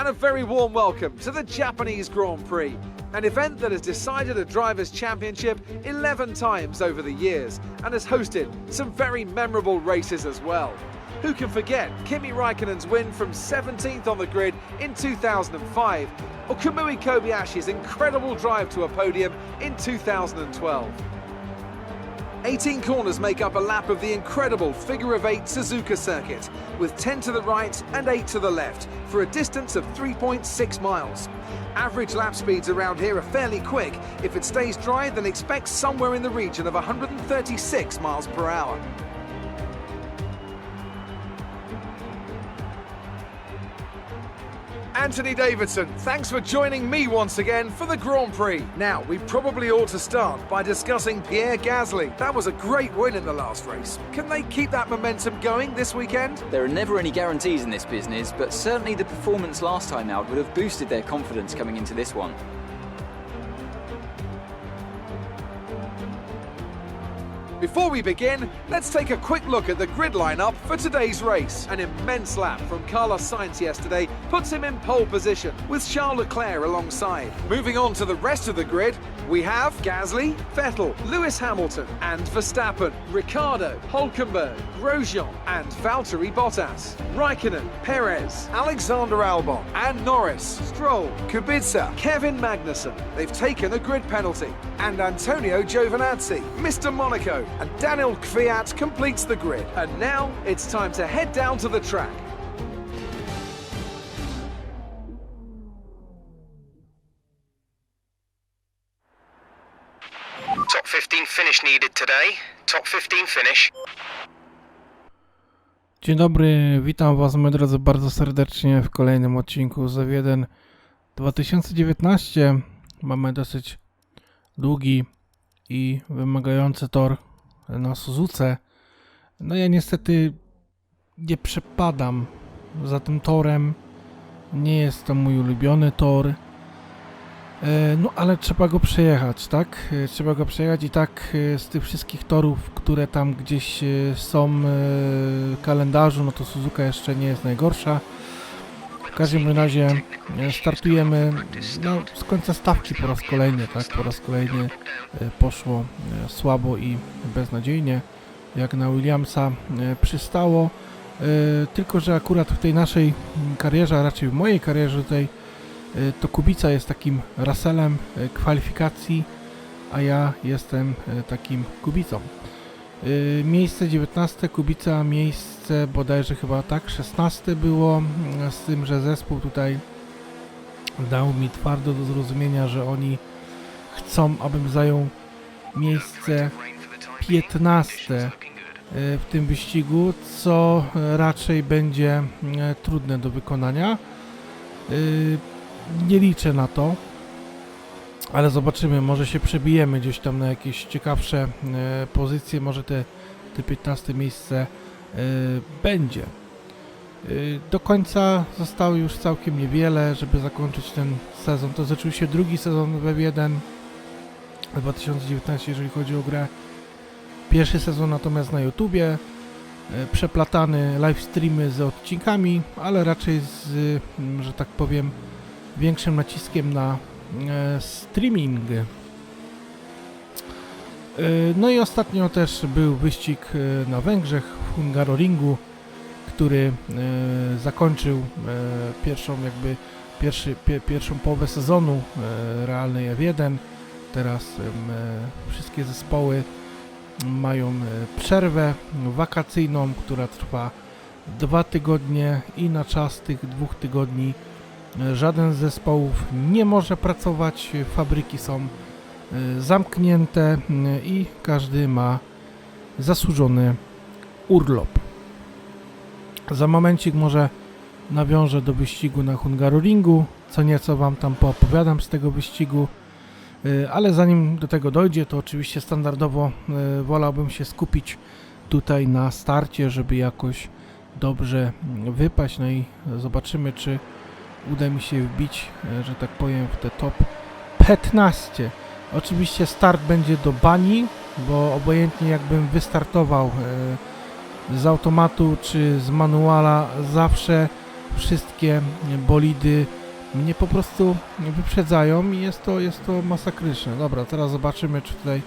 and a very warm welcome to the Japanese Grand Prix, an event that has decided a Drivers' Championship 11 times over the years and has hosted some very memorable races as well. Who can forget Kimi Raikkonen's win from 17th on the grid in 2005, or Kamui Kobayashi's incredible drive to a podium in 2012? 18 corners make up a lap of the incredible figure of eight Suzuka circuit, with 10 to the right and 8 to the left, for a distance of 3.6 miles. Average lap speeds around here are fairly quick. If it stays dry, then expect somewhere in the region of 136 miles per hour. Anthony Davidson, thanks for joining me once again for the Grand Prix. Now, we probably ought to start by discussing Pierre Gasly. That was a great win in the last race. Can they keep that momentum going this weekend? There are never any guarantees in this business, but certainly the performance last time out would have boosted their confidence coming into this one. Before we begin, let's take a quick look at the grid lineup for today's race. An immense lap from Carlos Sainz yesterday puts him in pole position, with Charles Leclerc alongside. Moving on to the rest of the grid, we have Gasly, Vettel, Lewis Hamilton, and Verstappen, Ricardo, Hulkenberg, Grosjean, and Valtteri Bottas. Raikkonen, Perez, Alexander Albon, and Norris, Stroll, Kubica, Kevin Magnussen. They've taken a grid penalty. And Antonio Giovinazzi, Mr. Monaco, and Daniel Kvyat completes the grid. And now it's time to head down to the track. Top 15 finish needed today. Top 15 finish. Dzień dobry, witam Was moi drodzy bardzo serdecznie w kolejnym odcinku z F1 2019. Mamy dosyć długi i wymagający tor na Suzuce. No ja niestety nie przepadam za tym torem. Nie jest to mój ulubiony tor. E, No ale trzeba go przejechać, tak? E, Trzeba go przejechać i tak e, z tych wszystkich torów, które tam gdzieś są w kalendarzu, no to Suzuka jeszcze nie jest najgorsza. W każdym razie startujemy no, z końca stawki po raz kolejny, tak? Po raz kolejny poszło słabo i beznadziejnie, jak na Williamsa przystało. Tylko, że akurat w tej naszej karierze, a raczej w mojej karierze tutaj to Kubica jest takim Russellem y, kwalifikacji, a ja jestem y, takim Kubicą. Y, Miejsce 19, Kubica, miejsce bodajże chyba tak, 16 było, mm, z tym, że zespół tutaj dał mi twardo do zrozumienia, że oni chcą, abym zajął miejsce 15 y, w tym wyścigu, co y, raczej będzie y, trudne do wykonania. Nie liczę na to, ale zobaczymy, może się przebijemy gdzieś tam na jakieś ciekawsze e, pozycje, może te, te 15 miejsce e, będzie. E, do końca zostało już całkiem niewiele, żeby zakończyć ten sezon. To jest oczywiście drugi sezon w F1 w 2019, jeżeli chodzi o grę. Pierwszy sezon natomiast na YouTubie, przeplatany live streamy z odcinkami, ale raczej z, że tak powiem, większym naciskiem na e, streaming. E, no i ostatnio też był wyścig e, na Węgrzech w Hungaroringu, który zakończył pierwszą jakby pierwszy, pie, pierwszą połowę sezonu realnej F1. Teraz wszystkie zespoły mają przerwę wakacyjną, która trwa dwa tygodnie i na czas tych dwóch tygodni Żaden z zespołów nie może pracować, fabryki są y, zamknięte y, i każdy ma zasłużony urlop. Za momencik może nawiążę do wyścigu na Hungaroringu, co nieco Wam tam poopowiadam z tego wyścigu, y, ale zanim do tego dojdzie, to oczywiście standardowo wolałbym się skupić tutaj na starcie, żeby jakoś dobrze mm, wypaść, no i zobaczymy, czy uda mi się wbić, e, że tak powiem, w te top 15. Oczywiście start będzie do bani, bo obojętnie jakbym wystartował e, z automatu czy z manuala, zawsze wszystkie bolidy mnie po prostu wyprzedzają i jest to, jest to masakryczne. Dobra, teraz zobaczymy, czy tutaj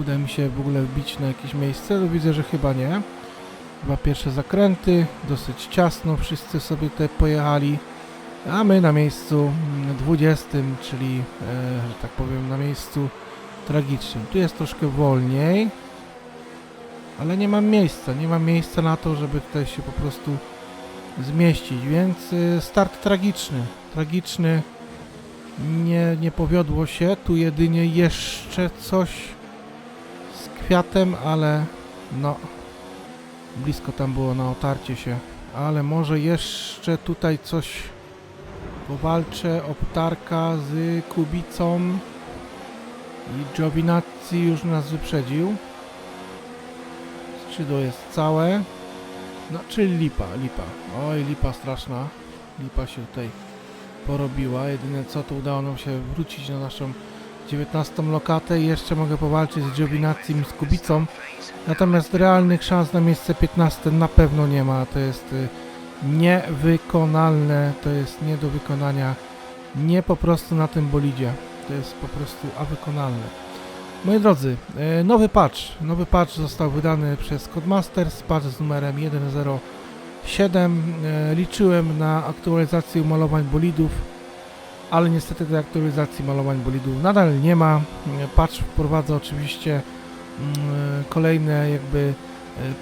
uda mi się w ogóle wbić na jakieś miejsce. No, widzę, że chyba nie. Dwa pierwsze zakręty, dosyć ciasno, wszyscy sobie tutaj pojechali. A my na miejscu mm, 20, czyli, e, że tak powiem, na miejscu tragicznym. Tu jest troszkę wolniej, ale nie mam miejsca. Nie mam miejsca na to, żeby tutaj się po prostu zmieścić, więc y, start tragiczny. Tragiczny. Nie, nie powiodło się. Tu jedynie jeszcze coś z kwiatem, ale no blisko tam było na otarcie się. Ale może jeszcze tutaj coś powalczę. Optarka z Kubicą i Giovinazzi już nas wyprzedził. Skrzydło jest całe. No, czyli lipa, lipa. Oj, lipa straszna. Lipa się tutaj porobiła. Jedyne co, to udało nam się wrócić na naszą 19 lokatę i jeszcze mogę powalczyć z Giovinazzi z Kubicą. Natomiast realnych szans na miejsce 15 na pewno nie ma. To jest y, niewykonalne. To jest nie do wykonania. Nie po prostu na tym bolidzie. To jest po prostu awykonalne. Moi drodzy, e, nowy patch. Nowy patch został wydany przez Codemasters, patch z numerem 1.07. E, Liczyłem na aktualizację malowań bolidów, ale niestety tej aktualizacji malowań bolidów nadal nie ma. E, Patch wprowadza oczywiście mm, kolejne jakby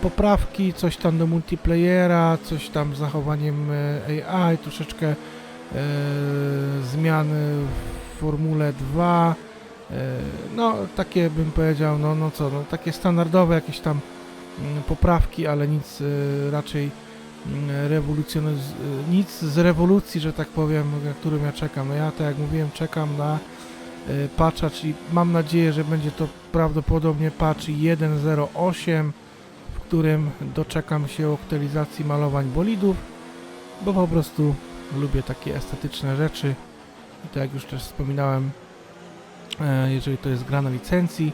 poprawki, coś tam do multiplayera, coś tam z zachowaniem e, AI, troszeczkę e, zmiany w Formule 2. E, No, takie bym powiedział, no, no co, no, takie standardowe jakieś tam mm, poprawki, ale nic e, raczej rewolucjonalne, nic z rewolucji, że tak powiem, na którym ja czekam. No ja, tak jak mówiłem, czekam na e, patcha, czyli mam nadzieję, że będzie to prawdopodobnie patch 1.08, w którym doczekam się aktualizacji malowań bolidów, bo po prostu lubię takie estetyczne rzeczy. I tak jak już też wspominałem, e, jeżeli to jest gra na licencji,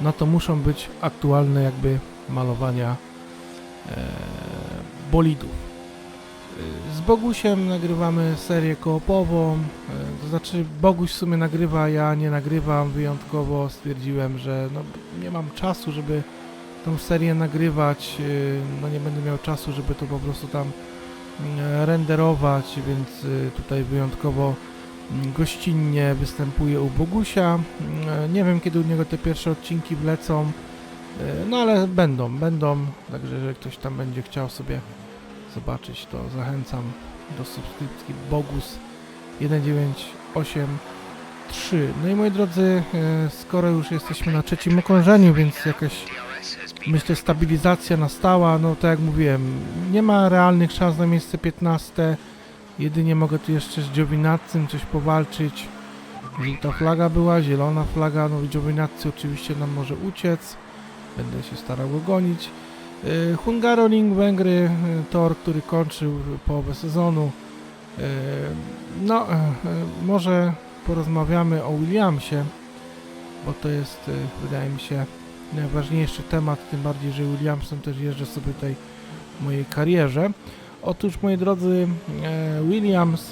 no to muszą być aktualne jakby malowania e, bolidów. Z Bogusiem nagrywamy serię koopową, e, to znaczy Boguś w sumie nagrywa, ja nie nagrywam, wyjątkowo stwierdziłem, że no, nie mam czasu, żeby tą serię nagrywać, e, no nie będę miał czasu, żeby to po prostu tam mm, renderować, więc e, tutaj wyjątkowo mm, gościnnie występuję u Bogusia. Mm, Nie wiem kiedy u niego te pierwsze odcinki wlecą, no ale będą, będą, także jeżeli ktoś tam będzie chciał sobie zobaczyć, to zachęcam do subskrypcji Bogus 1983. No i moi drodzy, skoro już jesteśmy na trzecim okrążeniu, więc jakaś myślę stabilizacja nastała, no tak jak mówiłem, nie ma realnych szans na miejsce 15. Jedynie mogę tu jeszcze z Giovinazzi coś powalczyć. Żółta flaga była, zielona flaga, no i Giovinazzi oczywiście nam może uciec. Będę się starał go gonić. Y, Hungaroring Węgry, y, tor, który kończył połowę sezonu. Y, No, może porozmawiamy o Williamsie, bo to jest, wydaje mi się, najważniejszy temat, tym bardziej, że Williamsem też jeżdżę sobie tutaj w mojej karierze. Otóż, moi drodzy, e, Williams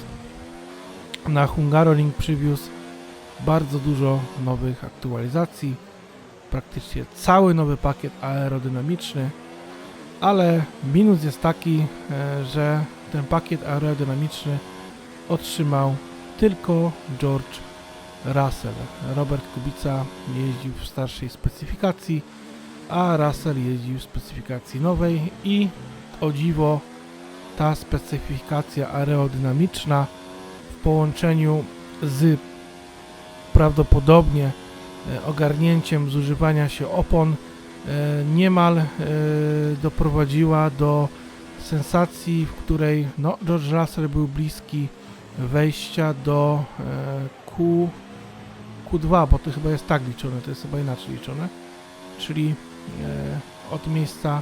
na Hungaroring przywiózł bardzo dużo nowych aktualizacji, praktycznie cały nowy pakiet aerodynamiczny, ale minus jest taki, e, że ten pakiet aerodynamiczny otrzymał tylko George Russell. Robert Kubica jeździł w starszej specyfikacji, a Russell jeździł w specyfikacji nowej i o dziwo ta specyfikacja aerodynamiczna w połączeniu z prawdopodobnie e, ogarnięciem zużywania się opon e, niemal e, doprowadziła do sensacji, w której no, George Russell był bliski wejścia do Q, Q2, bo to chyba jest tak liczone, to jest chyba inaczej liczone, czyli e, od miejsca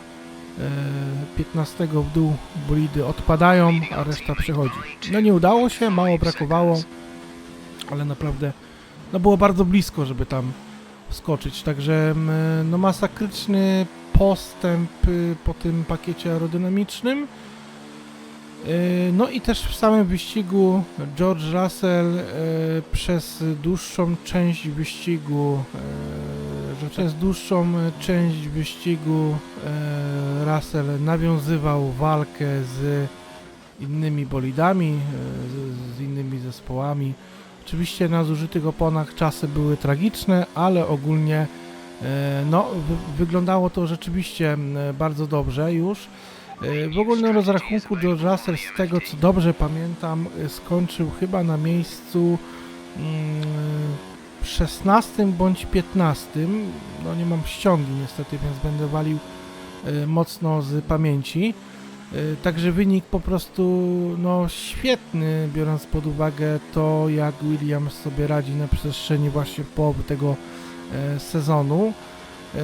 e, 15 w dół bolidy odpadają, a reszta przechodzi. No nie udało się, mało brakowało, ale naprawdę no było bardzo blisko, żeby tam wskoczyć, także no masakryczny postęp y, po tym pakiecie aerodynamicznym. Yy, No i też w samym wyścigu George Russell yy, przez dłuższą część wyścigu, yy, że przez dłuższą część wyścigu Russell nawiązywał walkę z innymi bolidami, z, innymi zespołami. Oczywiście na zużytych oponach czasy były tragiczne, ale ogólnie no, wy, wyglądało to rzeczywiście bardzo dobrze już. E, W ogólnym rozrachunku George Russell, z tego co dobrze pamiętam, e, skończył chyba na miejscu mm, 16 bądź 15. No nie mam ściągi niestety, więc będę walił e, mocno z pamięci. Także wynik po prostu no, świetny, biorąc pod uwagę to, jak Williams sobie radzi na przestrzeni właśnie połowy tego sezonu.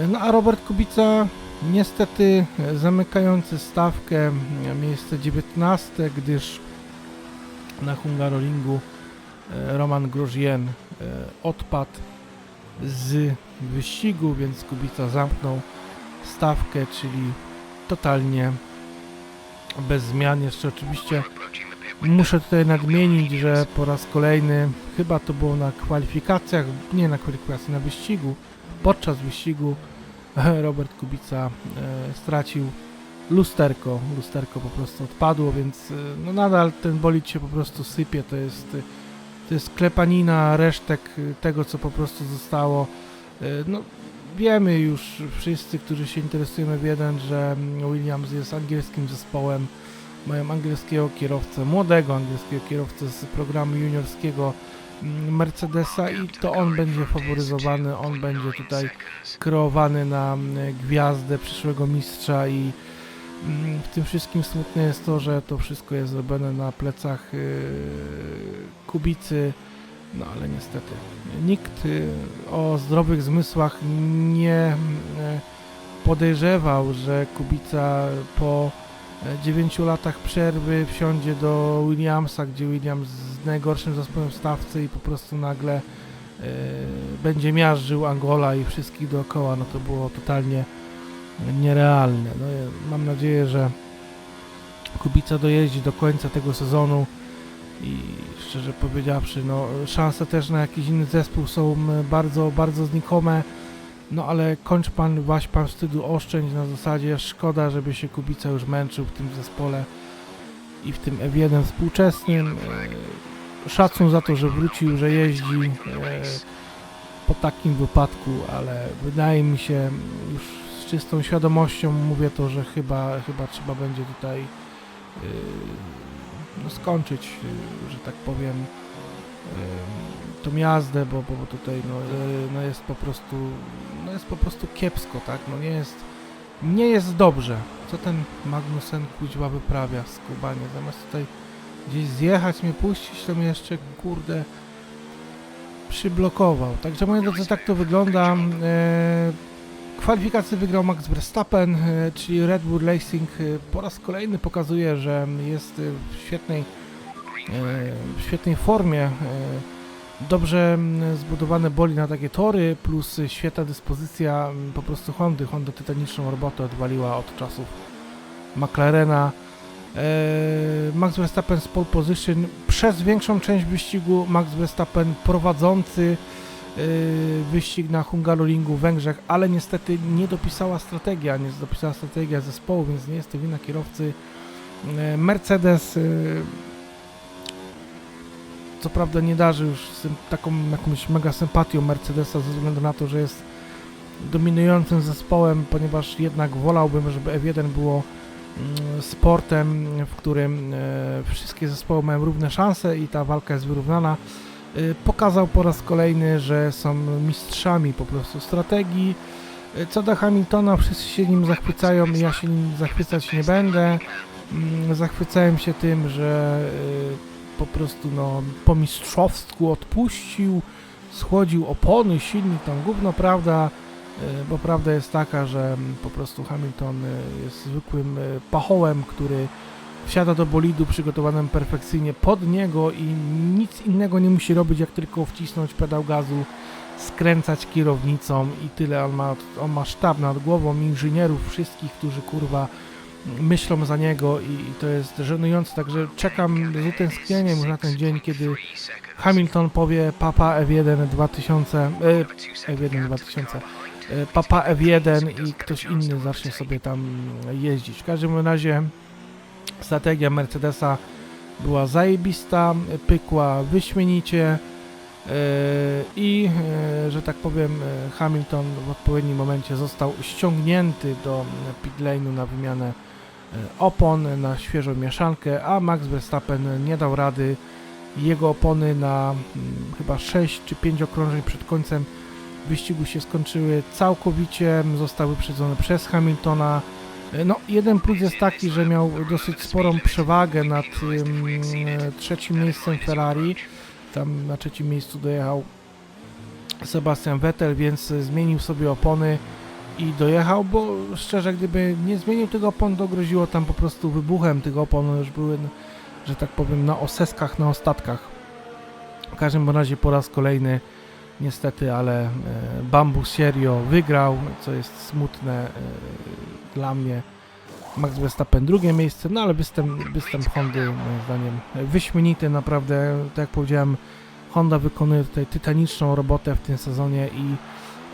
No a Robert Kubica niestety e, zamykający stawkę miejsce 19, gdyż na Hungaroringu e, Roman Grosjean e, odpadł z wyścigu, więc Kubica zamknął stawkę, czyli totalnie bez zmian. Jeszcze oczywiście muszę tutaj nadmienić, że po raz kolejny, chyba to było na kwalifikacjach, nie na kwalifikacjach, na wyścigu, podczas wyścigu Robert Kubica e, stracił lusterko. Lusterko po prostu odpadło, więc e, no nadal ten bolid się po prostu sypie. To jest, e, to jest klepanina resztek tego, co po prostu zostało. No, wiemy już wszyscy, którzy się interesujemy w jeden, że mm, Williams jest angielskim zespołem. Mają angielskiego kierowcę, młodego angielskiego kierowcę z programu juniorskiego Mercedesa i to on będzie faworyzowany, on będzie tutaj kreowany na mm, gwiazdę przyszłego mistrza i mm, w tym wszystkim smutne jest to, że to wszystko jest zrobione na plecach yy, Kubicy, no ale niestety nikt yy, o zdrowych zmysłach nie yy, podejrzewał, że Kubica po 9 latach przerwy wsiądzie do Williamsa, gdzie Williams z najgorszym zespołem w stawce i po prostu nagle e, będzie miażdżył Angola i wszystkich dookoła, no to było totalnie nierealne. No, ja mam nadzieję, że Kubica dojeździ do końca tego sezonu i szczerze powiedziawszy, no szanse też na jakiś inny zespół są m, bardzo, bardzo znikome. No ale kończ pan, waś pan wstydu, oszczędź na zasadzie szkoda, żeby się Kubica już męczył w tym zespole i w tym F1 współczesnym. E, Szacun za to, że wrócił, że jeździ e, po takim wypadku, ale wydaje mi się już z czystą świadomością mówię to, że chyba, chyba trzeba będzie tutaj e, no, skończyć, że tak powiem, tą jazdę, bo, bo, tutaj no, e, no jest po prostu no jest po prostu kiepsko, tak? No nie jest nie jest dobrze. Co ten Magnusen kuźwa wyprawia z Kubanie? Zamiast tutaj gdzieś zjechać, mnie puścić, to mnie jeszcze kurde przyblokował. Także moi drodzy, tak to wygląda. E, kwalifikację wygrał Max Verstappen, e, czyli Red Bull Racing po raz kolejny pokazuje, że jest w świetnej, w świetnej formie. E, dobrze mm, zbudowany boli na takie tory, plus świetna dyspozycja mm, po prostu Hondy. Honda tytaniczną robotę odwaliła od czasów McLarena. Eee, Max Verstappen z pole position przez większą część wyścigu Max Verstappen prowadzący eee, wyścig na Hungaroringu w Węgrzech, ale niestety nie dopisała strategia, nie dopisała strategia zespołu, więc nie jest to wina kierowcy. Eee, Mercedes co prawda nie darzy już z taką jakąś mega sympatią Mercedesa ze względu na to, że jest dominującym zespołem, ponieważ jednak wolałbym, żeby F1 było mm, sportem, w którym e, wszystkie zespoły mają równe szanse i ta walka jest wyrównana. E, Pokazał po raz kolejny, że są mistrzami po prostu strategii. E, Co do Hamiltona, wszyscy się nim zachwycają, ja się nim zachwycać nie będę. Mm, Zachwycałem się tym, że po prostu no, po mistrzowsku odpuścił, schłodził opony, silnik, tam gówno, prawda, e, bo prawda jest taka, że mm, po prostu Hamilton e, jest zwykłym e, pachołem, który wsiada do bolidu przygotowanym perfekcyjnie pod niego i nic innego nie musi robić, jak tylko wcisnąć pedał gazu, skręcać kierownicą i tyle. On ma, on ma sztab nad głową inżynierów wszystkich, którzy kurwa myślą za niego i, to jest żenujące, także czekam z utęsknieniem na ten dzień, kiedy Hamilton powie Papa F1 2000, e, F1 2000, e, Papa F1 i ktoś inny zacznie sobie tam jeździć. W każdym razie strategia Mercedesa była zajebista, pykła wyśmienicie e, i, e, że tak powiem, Hamilton w odpowiednim momencie został ściągnięty do pit lane'u na wymianę opon, na świeżą mieszankę, a Max Verstappen nie dał rady. Jego opony na mm, chyba 6 czy 5 okrążeń przed końcem wyścigu się skończyły całkowicie, zostały wyprzedzone przez Hamiltona. E, No, jeden plus jest taki, że miał dosyć sporą przewagę nad e, trzecim miejscem Ferrari. Tam na trzecim miejscu dojechał Sebastian Vettel, więc e, zmienił sobie opony i dojechał, bo szczerze, gdyby nie zmienił tego opon, to groziło tam po prostu wybuchem tych opon, już były, że tak powiem, na oseskach, na ostatkach. W każdym razie po raz kolejny niestety, ale e, Bambus Serio wygrał, co jest smutne e, dla mnie. Max Verstappen drugie miejsce, no ale występ, występ Hondy moim zdaniem wyśmienity, naprawdę, tak jak powiedziałem, Honda wykonuje tutaj tytaniczną robotę w tym sezonie i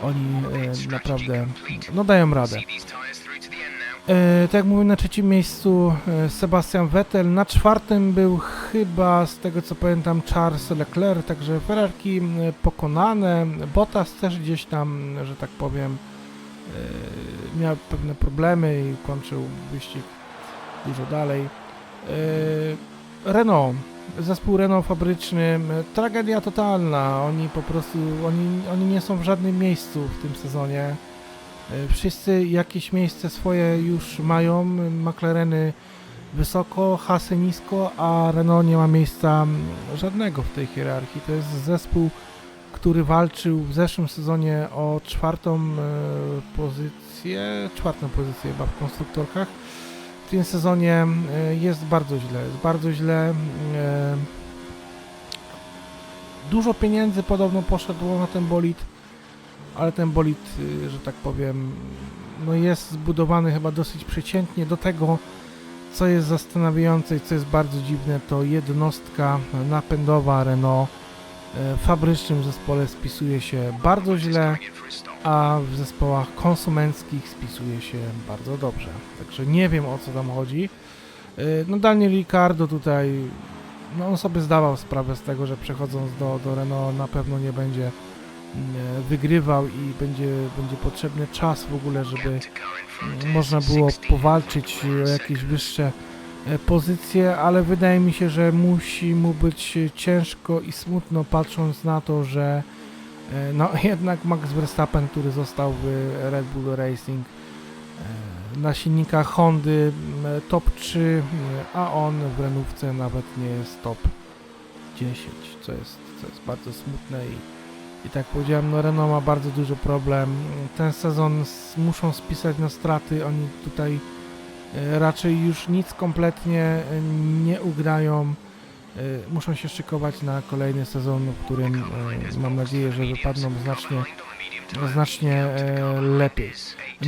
oni e, naprawdę no dają radę. E, tak jak mówię, na trzecim miejscu e, Sebastian Vettel, na czwartym był chyba, z tego co pamiętam, Charles Leclerc, także Ferrari e, pokonane, Bottas też gdzieś tam, że tak powiem, e, miał pewne problemy i kończył wyścig dużo dalej. E, Renault, zespół Renault fabryczny, tragedia totalna, oni po prostu, oni, oni nie są w żadnym miejscu w tym sezonie. E, Wszyscy jakieś miejsce swoje już mają, McLareny wysoko, Hasy nisko, a Renault nie ma miejsca żadnego w tej hierarchii. To jest zespół, który walczył w zeszłym sezonie o czwartą e, pozycję, czwartą pozycję chyba w konstruktorkach. W tym sezonie e, jest bardzo źle, jest bardzo źle. e, Dużo pieniędzy podobno poszedło na ten bolid ale ten bolid, y, że tak powiem, no jest zbudowany chyba dosyć przeciętnie do tego, co jest zastanawiające i co jest bardzo dziwne, to jednostka napędowa Renault e, fabrycznym zespole spisuje się bardzo źle, a w zespołach konsumenckich spisuje się bardzo dobrze. Także nie wiem o co tam chodzi. E, No Daniel Ricardo tutaj, no on sobie zdawał sprawę z tego, że przechodząc do, do Renault na pewno nie będzie e, wygrywał i będzie, będzie potrzebny czas w ogóle, żeby mm, można było powalczyć o jakieś wyższe e, pozycje, ale wydaje mi się, że musi mu być ciężko i smutno patrząc na to, że e, no jednak Max Verstappen, który został w Red Bull Racing e, na silnikach Hondy top 3, m, a on w Renówce nawet nie jest top 10, co jest, co jest bardzo smutne i i tak powiedziałem, no Renault ma bardzo duży problem. Ten sezon muszą spisać na straty. Oni tutaj raczej już nic kompletnie e, nie ugrają. E, Muszą się szykować na kolejny sezon, w którym e, mam nadzieję, że wypadną znacznie, znacznie e, lepiej.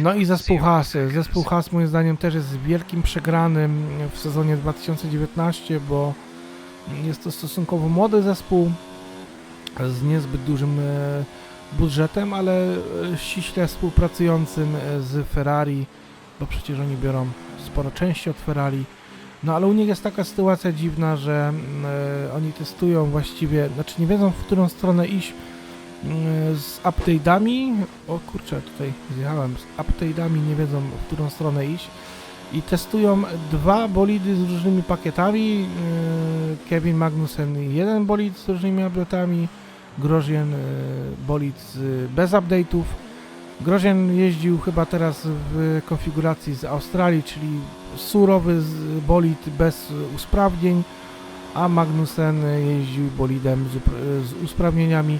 No i zespół Haas. Zespół Haas moim zdaniem też jest wielkim przegranym w sezonie 2019, bo jest to stosunkowo młody zespół z niezbyt dużym e, budżetem, ale e, ściśle współpracującym e, z Ferrari, bo przecież oni biorą sporo części Ferrari. No ale u nich jest taka sytuacja dziwna, że e, oni testują właściwie, znaczy nie wiedzą w którą stronę iść mm, z update'ami. O kurczę, tutaj zjechałem. Z update'ami nie wiedzą w którą stronę iść. I testują dwa bolidy z różnymi pakietami. Yy, Kevin Magnussen jeden bolid z różnymi update'ami. Grozien yy, bolid z, bez update'ów. Grozien jeździł chyba teraz w konfiguracji z Australii, czyli surowy bolid bez usprawnień, a Magnussen jeździł bolidem z, usprawnieniami.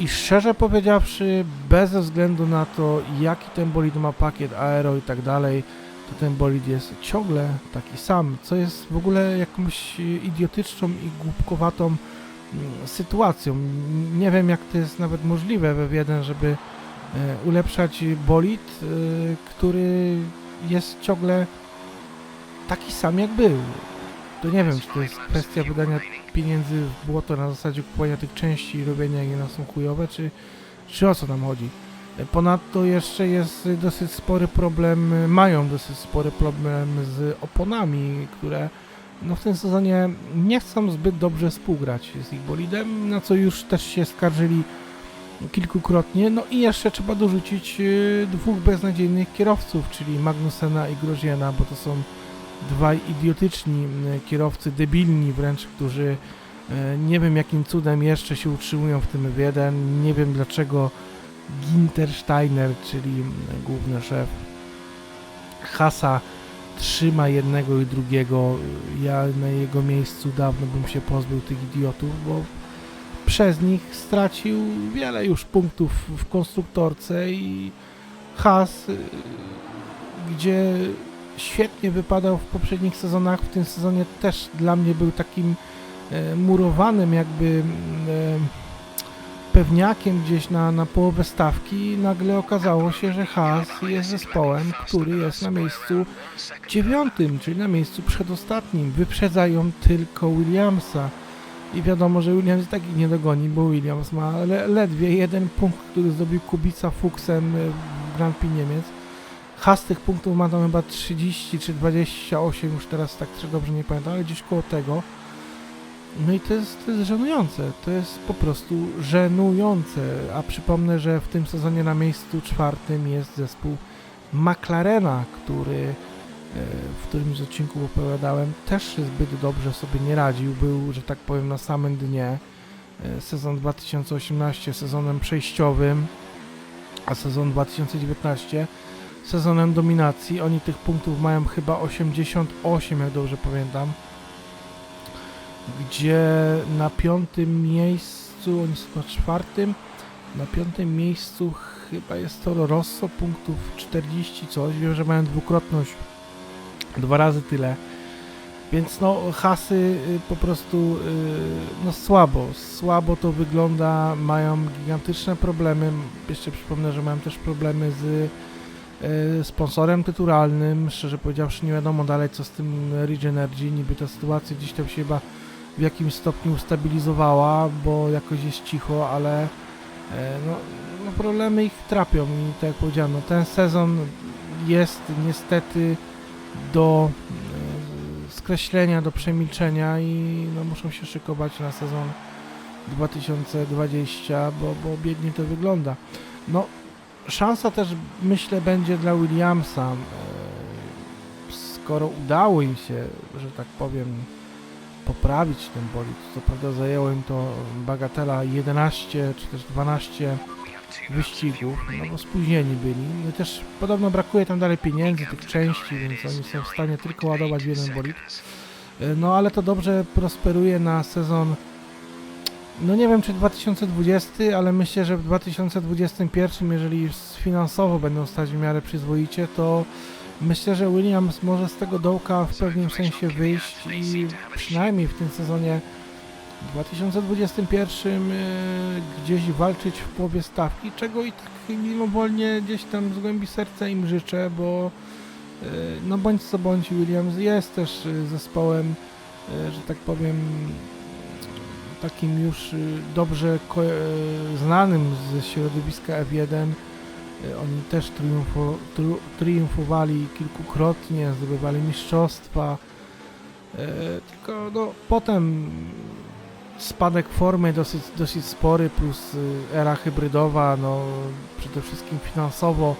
I szczerze powiedziawszy, bez względu na to, jaki ten bolid ma pakiet aero i tak dalej, to ten bolid jest ciągle taki sam, co jest w ogóle jakąś idiotyczną i głupkowatą mm, sytuacją. Nie wiem, jak to jest nawet możliwe we W1, żeby ulepszać bolid, e, który jest ciągle taki sam jak był. To nie wiem, czy to jest kwestia wydania pieniędzy w błoto na zasadzie kupowania tych części i robienia, jak one są chujowe, czy, czy o co tam chodzi. E, Ponadto jeszcze jest dosyć spory problem, mają dosyć spory problem z oponami, które no w tym sezonie nie chcą zbyt dobrze współgrać z ich bolidem, na co już też się skarżyli kilkukrotnie. No i jeszcze trzeba dorzucić y, dwóch beznadziejnych kierowców, czyli Magnusena i Groziena, bo to są dwaj idiotyczni y, kierowcy, debilni wręcz, którzy y, nie wiem jakim cudem jeszcze się utrzymują w tym F1. Nie wiem dlaczego Ginter Steiner, czyli główny szef Hasa trzyma jednego i drugiego. Ja na jego miejscu dawno bym się pozbył tych idiotów, bo przez nich stracił wiele już punktów w konstruktorce i Haas, y, gdzie świetnie wypadał w poprzednich sezonach, w tym sezonie też dla mnie był takim e, murowanym jakby e, pewniakiem gdzieś na, na połowę stawki nagle okazało się, że Haas jest zespołem, który jest na miejscu dziewiątym, czyli na miejscu przedostatnim. Wyprzedzają tylko Williamsa. I wiadomo, że Williams i tak ich nie dogoni, bo Williams ma le ledwie jeden punkt, który zdobył Kubica Fuchsem y, w Grand Prix Niemiec. Haas tych punktów ma tam chyba 30 czy 28, już teraz tak dobrze nie pamiętam, ale gdzieś koło tego. No i to jest, to jest żenujące, to jest po prostu żenujące. A przypomnę, że w tym sezonie na miejscu czwartym jest zespół McLarena, który w którymś z odcinków opowiadałem, też zbyt dobrze sobie nie radził. Był, że tak powiem, na samym dnie. E, Sezon 2018 sezonem przejściowym, a sezon 2019 sezonem dominacji. Oni tych punktów mają chyba 88, jak dobrze pamiętam. Gdzie na piątym miejscu, oni są na czwartym, na piątym miejscu chyba jest Toro Rosso, punktów 40 coś. Wiem, że mają dwukrotność, dwa razy tyle. Więc no, hasy y, po prostu y, no słabo, słabo to wygląda, mają gigantyczne problemy. Jeszcze przypomnę, że mają też problemy z y, sponsorem tytularnym. Szczerze powiedziawszy, nie wiadomo dalej co z tym Ridge Energy. Niby ta sytuacja gdzieś tam się chyba w jakimś stopniu ustabilizowała, bo jakoś jest cicho, ale e, no, no problemy ich trapią i tak jak powiedziałem, no ten sezon jest niestety do e, skreślenia, do przemilczenia i no, muszą się szykować na sezon 2020, bo, bo biednie to wygląda. No, szansa też myślę będzie dla Williamsa, e, skoro udało im się, że tak powiem, poprawić ten bolid. Co prawda zajęło im to bagatela 11 czy też 12 wyścigów, no bo spóźnieni byli. No też podobno brakuje tam dalej pieniędzy, tych części, więc oni są w stanie tylko ładować jeden bolid. No ale to dobrze prosperuje na sezon no nie wiem czy 2020, ale myślę, że w 2021, jeżeli finansowo będą stać w miarę przyzwoicie, to myślę, że Williams może z tego dołka w pewnym sensie wyjść i przynajmniej w tym sezonie 2021 e, gdzieś walczyć w połowie stawki, czego i tak mimowolnie gdzieś tam z głębi serca im życzę, bo e, no bądź co bądź Williams jest też e, zespołem, że tak powiem takim już dobrze znanym ze środowiska F1. E, Oni też triumfo, triumfowali kilkukrotnie, zdobywali mistrzostwa. Tylko no, potem spadek formy dosyć, dosyć spory, plus y, era hybrydowa, no przede wszystkim finansowo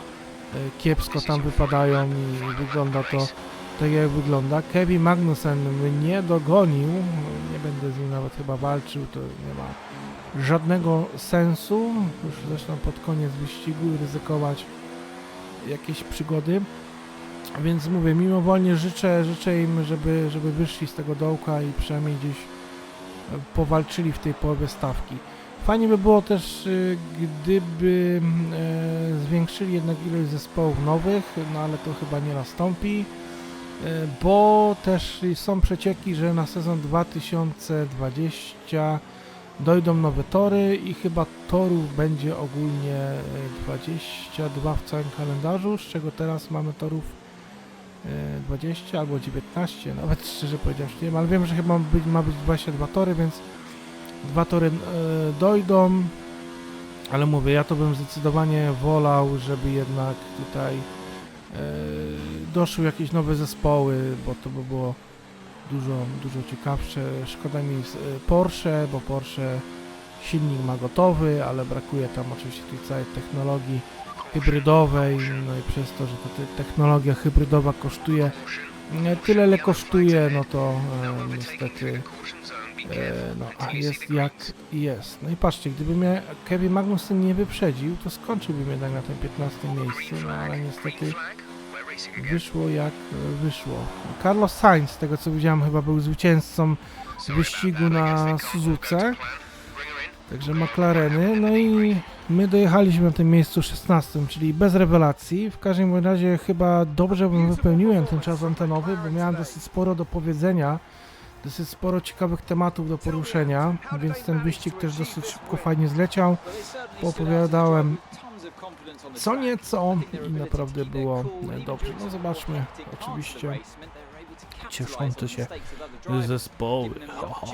e, kiepsko tam wypadają i wygląda to tak jak wygląda. Kevin Magnussen mnie dogonił, nie będę z nim nawet chyba walczył, to nie ma żadnego sensu, już zresztą pod koniec wyścigu ryzykować jakieś przygody. Więc mówię, mimowolnie życzę, życzę im, żeby, żeby wyszli z tego dołka i przynajmniej gdzieś powalczyli w tej połowie stawki. Fajnie by było też, y, gdyby e, zwiększyli jednak ilość zespołów nowych, no ale to chyba nie nastąpi. E, bo też są przecieki, że na sezon 2020 dojdą nowe tory i chyba torów będzie ogólnie e, 22 w całym kalendarzu, z czego teraz mamy torów e, 20 albo 19, nawet szczerze powiedziawszy nie wiem, ale wiem, że chyba ma być, ma być 22 tory, więc dwa tory e, dojdą, ale mówię, ja to bym zdecydowanie wolał, żeby jednak tutaj e, doszły jakieś nowe zespoły, bo to by było dużo, dużo ciekawsze. Szkoda mi e, Porsche, bo Porsche silnik ma gotowy, ale brakuje tam oczywiście tej całej technologii hybrydowej, no i przez to, że ta te- technologia hybrydowa kosztuje e, tyle, ile kosztuje, no to e, niestety e, no, a jest jak jest. No i patrzcie, gdyby mnie Kevin Magnussen nie wyprzedził, to skończyłbym jednak na tym 15 miejscu, no ale niestety wyszło jak wyszło. Carlos Sainz, z tego co widziałem, chyba był zwycięzcą wyścigu na Suzuce. Także McLareny, no i my dojechaliśmy na tym miejscu 16, czyli bez rewelacji. W każdym razie chyba dobrze bym wypełniłem ten czas antenowy, bo miałem dosyć sporo do powiedzenia, dosyć sporo ciekawych tematów do poruszenia, więc ten wyścig też dosyć szybko, fajnie zleciał. Poopowiadałem co nieco i naprawdę było dobrze. No zobaczmy, oczywiście cieszące się zespoły. Ho, ho, ho.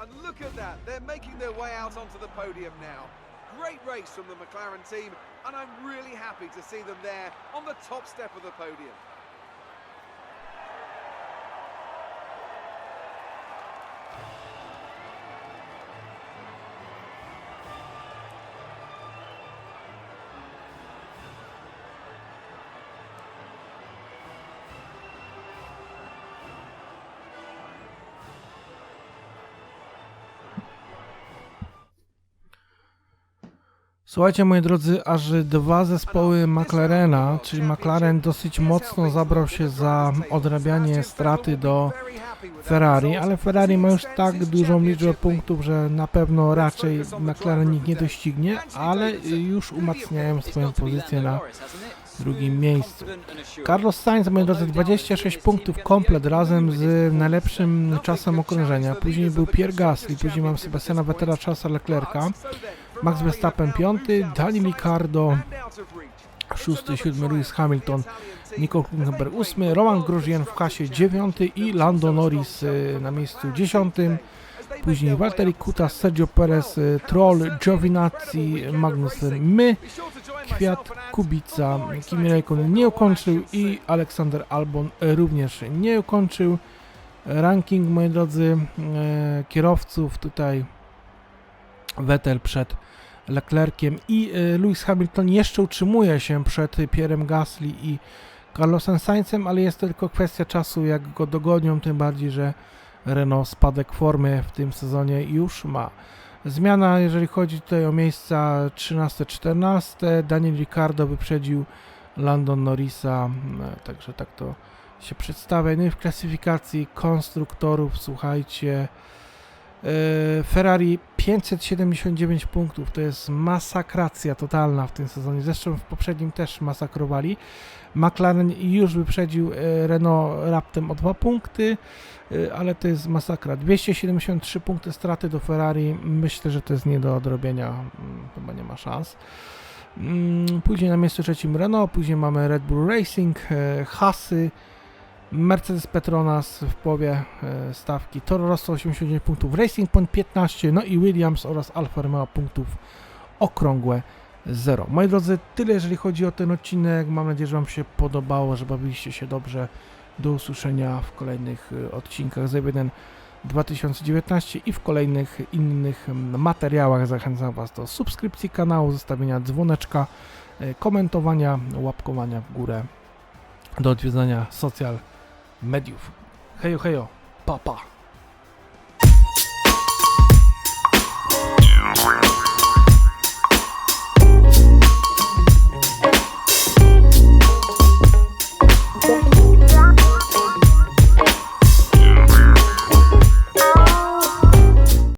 And look at that, they're making their way out onto the podium now. Great race from the McLaren team, and I'm really happy to see them there on the top step of the podium. Słuchajcie, moi drodzy, aż dwa zespoły McLarena, czyli McLaren dosyć mocno zabrał się za odrabianie straty do Ferrari, ale Ferrari ma już tak dużą liczbę punktów, że na pewno raczej McLaren nikt nie doścignie, ale już umacniają swoją pozycję na drugim miejscu. Carlos Sainz, moi drodzy, 26 punktów komplet razem z najlepszym czasem okrążenia. Później był Pierre Gasly, później mam Sebastiana Vettela, Charlesa Leclerca, Max Verstappen 5, Dani Ricardo And out of reach. 6, 7 Lewis Hamilton, Nico Hülkenberg 8, Roman Grosjean w klasie 9 i Lando Norris y, na miejscu 10. Później Valtteri Kutas, Sergio Perez, y, Troll, Giovinazzi, Magnussen, My, Kwiat, Kubica, Kimi Räikkönen nie ukończył i Aleksander Albon również nie ukończył. Ranking, moi drodzy, e, kierowców tutaj Vettel przed Leclerciem i e, Lewis Hamilton jeszcze utrzymuje się przed Pierrem Gasly i Carlosem Sainzem, ale jest to tylko kwestia czasu, jak go dogonią, tym bardziej, że Renault spadek formy w tym sezonie już ma. Zmiana, jeżeli chodzi tutaj o miejsca 13-14, Daniel Ricciardo wyprzedził Landon Norrisa, e, także tak to się przedstawia. No i w klasyfikacji konstruktorów, słuchajcie, Ferrari 579 punktów, to jest masakracja totalna w tym sezonie, zresztą w poprzednim też masakrowali. McLaren już wyprzedził e, Renault raptem o 2 punkty, e, ale to jest masakra. 273 punkty straty do Ferrari, myślę, że to jest nie do odrobienia, mm, chyba nie ma szans. Mm, Później na miejscu trzecim Renault, później mamy Red Bull Racing, e, Hasy, Mercedes Petronas w połowie e, stawki, Toro Rosso 89 punktów, Racing Point 15, no i Williams oraz Alfa Romeo punktów okrągłe 0. Moi drodzy, tyle jeżeli chodzi o ten odcinek. Mam nadzieję, że Wam się podobało, że bawiliście się dobrze. Do usłyszenia w kolejnych e, odcinkach z 1 2019 i w kolejnych innych materiałach. Zachęcam Was do subskrypcji kanału, zostawienia dzwoneczka, e, komentowania, łapkowania w górę, do odwiedzania social medieval 还有还有爸爸